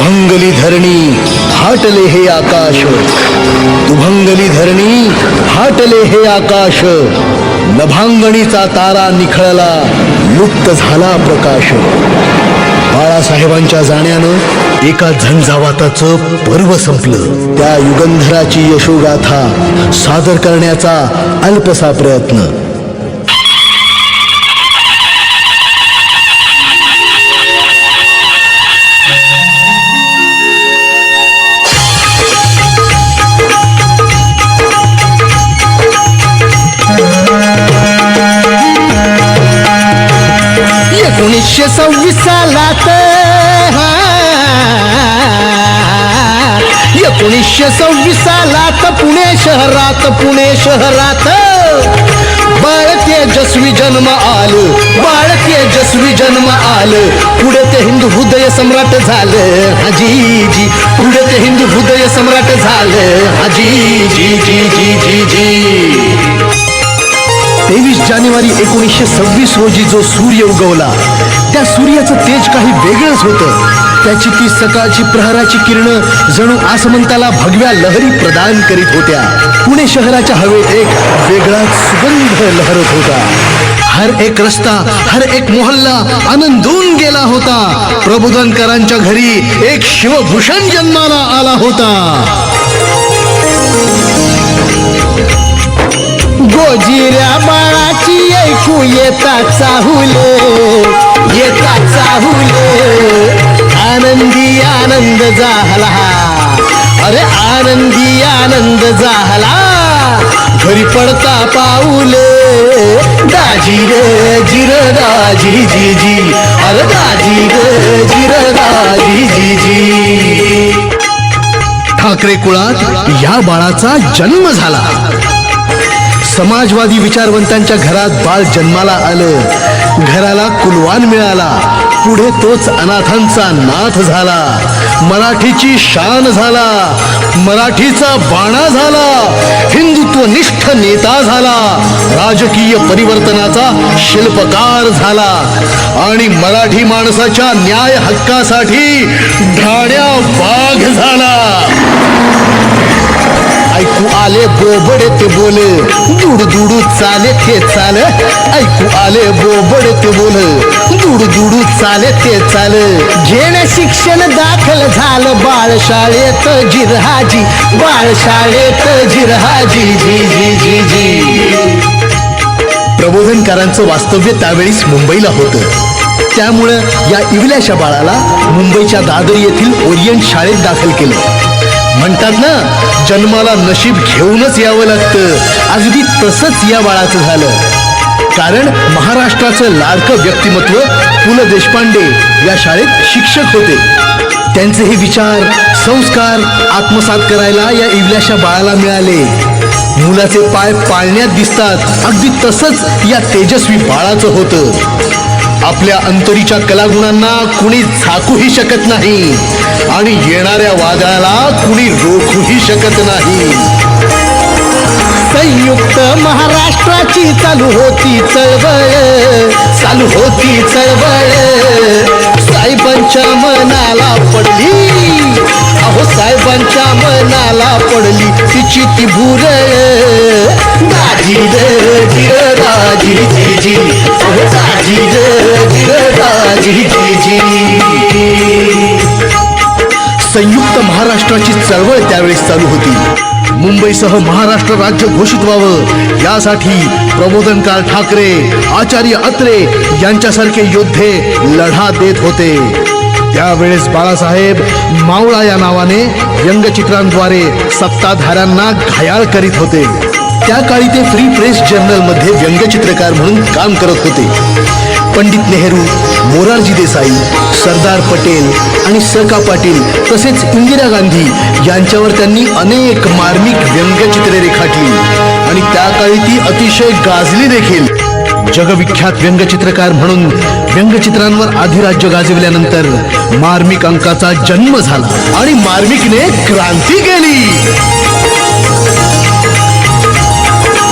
दुभंगली धरणी फाटले हे आकाश. दुभंगली धरणी फाटले हे आकाश. नभांगणीचा तारा निखळला लुप्त झाला प्रकाश. बाळासाहेबांच्या जाण्यानं एका झंझावाताचं पर्व संपलं. त्या युगंधराची यशोगाथा सादर करण्याचा अल्पसा प्रयत्न. एकशे सव्वीस सालात एकोणीसशे सव्वीस सालात पुणे शहरात पुणे शहरात. बाळ तेजस्वी जन्म आलं बाळ तेजस्वी जन्म आलं. पुढे ते हिंदू हृदय सम्राट झालं हाजी जी पुढे ते हिंदू हृदय सम्राट झालं हाजी जी जी जी जी जी. तेवीस जानेवारी एकोणीसशे सव्वीस रोजी जो सूर्य उगवला त्या सूर्याचं तेज काही वेगळंच होतं. त्याची ती सकाळची प्रहराची किरणं जणू आसमंताला भगव्या लहरी प्रदान करीत होत्या. पुणे शहराच्या हवेत एक वेगळाच सुगंध लहरत होता. हर एक रस्ता हर एक मोहल्ला आनंदून गेला होता. प्रबोधनकरांच्या घरी एक शिवभूषण जन्माला आला होता. गोजिऱ्या बाळाची ऐकू येता चाहुले येता चाहुले. आनंदी आनंद झाला. अरे आनंदी आनंद झाला. घरी पडता पाऊले. दाजी रे जिर दाजी जी जी. अरे दाजी रे जिर दाजी जी जी. ठाकरे कुळात या बाळाचा जन्म झाला. समाजवादी विचारवंतांच्या घरात बाळ जन्माला आलं. घराला कुलवान मिळाला. पुढे तोच अनाथांचा नाथ झाला. मराठीची शान झाला. मराठीचा बाणा झाला. हिंदुत्वनिष्ठ नेता झाला. राजकीय परिवर्तनाचा शिल्पकार झाला. आणि मराठी माणसाच्या न्याय हक्कासाठी ढाण्या वाघ झाला. ऐकू आले बोबडे ते बोल. दुड दुडू चाले ते चाल. ऐकू आले बोबडे ते बोल. दुड दुडू चाले ते चाल. घेणे शिक्षण दाखल झालं बाळ शाळेत जिरहाजी. बाळ शाळेत जिरहाजी जी जी जी जी. प्रबोधनकारांचं वास्तव्य त्यावेळीस मुंबईला होतं. त्यामुळं या इवल्याशा बाळाला मुंबईच्या दादर येथील ओरियंट शाळेत दाखल केलं. म्हणतात ना जन्माला नशीब घेऊनच यावं लागतं. अगदी तसंच या बाळाचं झालं. कारण महाराष्ट्राचं लाडकं व्यक्तिमत्व पु ल देशपांडे या शाळेत शिक्षक होते. त्यांचे हे विचार संस्कार आत्मसात करायला या इवल्याशा बाळाला मिळाले. मुलाचे पाय पाळण्यात दिसतात. अगदी तसंच या तेजस्वी बाळाचं होतं. आपल्या अंतरीच्या कलागुणांना कुणी झाकूही शकत नाही. आणि येणाऱ्या वादळाला कुणी रोखूही शकत नाही. संयुक्त महाराष्ट्राची चालू होती चळवळ. चालू होती चळवळ. साहेबांच्या मनाला पडली. अहो साहेबांच्या मनाला पडली. तिची ती भूर दाजी रे दाजी जी दाजी दाजी जी. संयुक्त महाराष्ट्राची चळवळ त्यावेळेस चालू होती. मुंबईसह महाराष्ट्र राज्य घोषित व्हावं. यासाठी प्रबोधनकार ठाकरे आचार्य अत्रे यांच्यासारखे योद्धे लढा देत होते. त्यावेळेस बाळासाहेब मावळा या नावाने व्यंगचित्रांद्वारे सत्ताधाऱ्यांना घायाळ करीत होते. त्या काळी ते फ्री प्रेस जर्नलमध्ये व्यंगचित्रकार म्हणून काम करत होते. पंडित नेहरू मोरारजी देसाई सरदार पटेल आणि सका पाटील तसेच इंदिरा गांधी यांच्यावर त्यांनी अनेक मार्मिक व्यंगचित्रे रेखाटली आणि त्या काळी ती अतिशय गाजली देखील. जगविख्यात व्यंगचित्रकार म्हणून व्यंगचित्रांवर अधिराज्य गाजविल्यानंतर मार्मिक अंकाचा जन्म झाला आणि मार्मिकने क्रांती केली.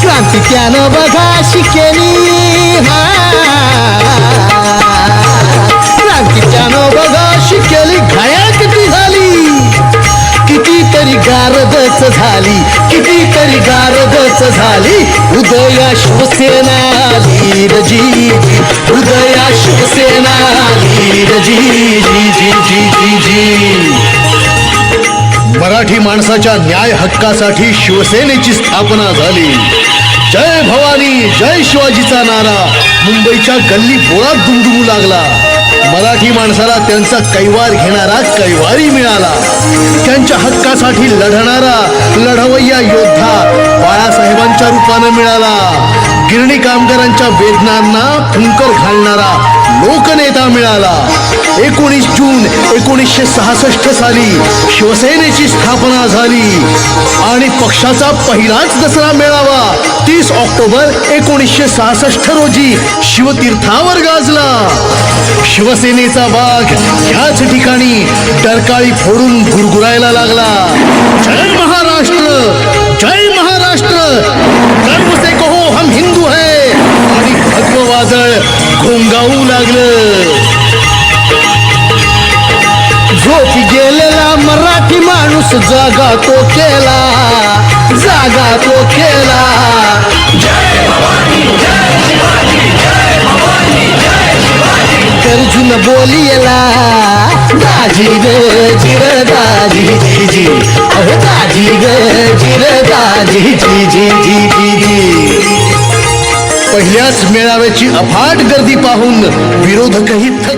क्रांती त्यानं बघा शिकेली. हा. गारदच झाली कितीतरी गारदच झाली? उदया शिवसेना धीरजी उदया शिवसेना धीरजी जी जी जी जी जी. मराठी माणसाच्या न्याय हक्कासाठी शिवसेनेची स्थापना झाली. जय भवानी जय शिवाजीचा नारा. मुंबईच्या गल्ली बोळात दुमदुमू लागला. मराठी माणसाला त्यांचा कैवार घेणारा कैवारी मिळाला. त्यांच्या हक्कासाठी लढणारा लढवय्या योद्धा बाळासाहेबांच्या रूपानं मिळाला. गिरणी कामगारांच्या वेदनांना फुंकर घालणारा लोकनेता मिळाला. एकोणीस जून एकोणीसशे सहासष्ट साली शिवसेनेची स्थापना झाली आणि पक्षाचा पहिलाच दसरा मेळावा तीस ऑक्टोबर एकोणीसशे सहासष्ट रोजी शिवतीर्थावर गाजला. शिवसेनेचा वाघ ह्याच ठिकाणी डरकाळी फोडून गुरगुरायला लागला. जागा तो केला जागा तो केला अर्जुन बोलियला दाजी ग जिर दाजी जी जी। अहो दाजी ग जिर दाजी जी जी जी जी जी। पहिल्याच मेळाव्याची अफाट गर्दी पाहून विरोधकही थक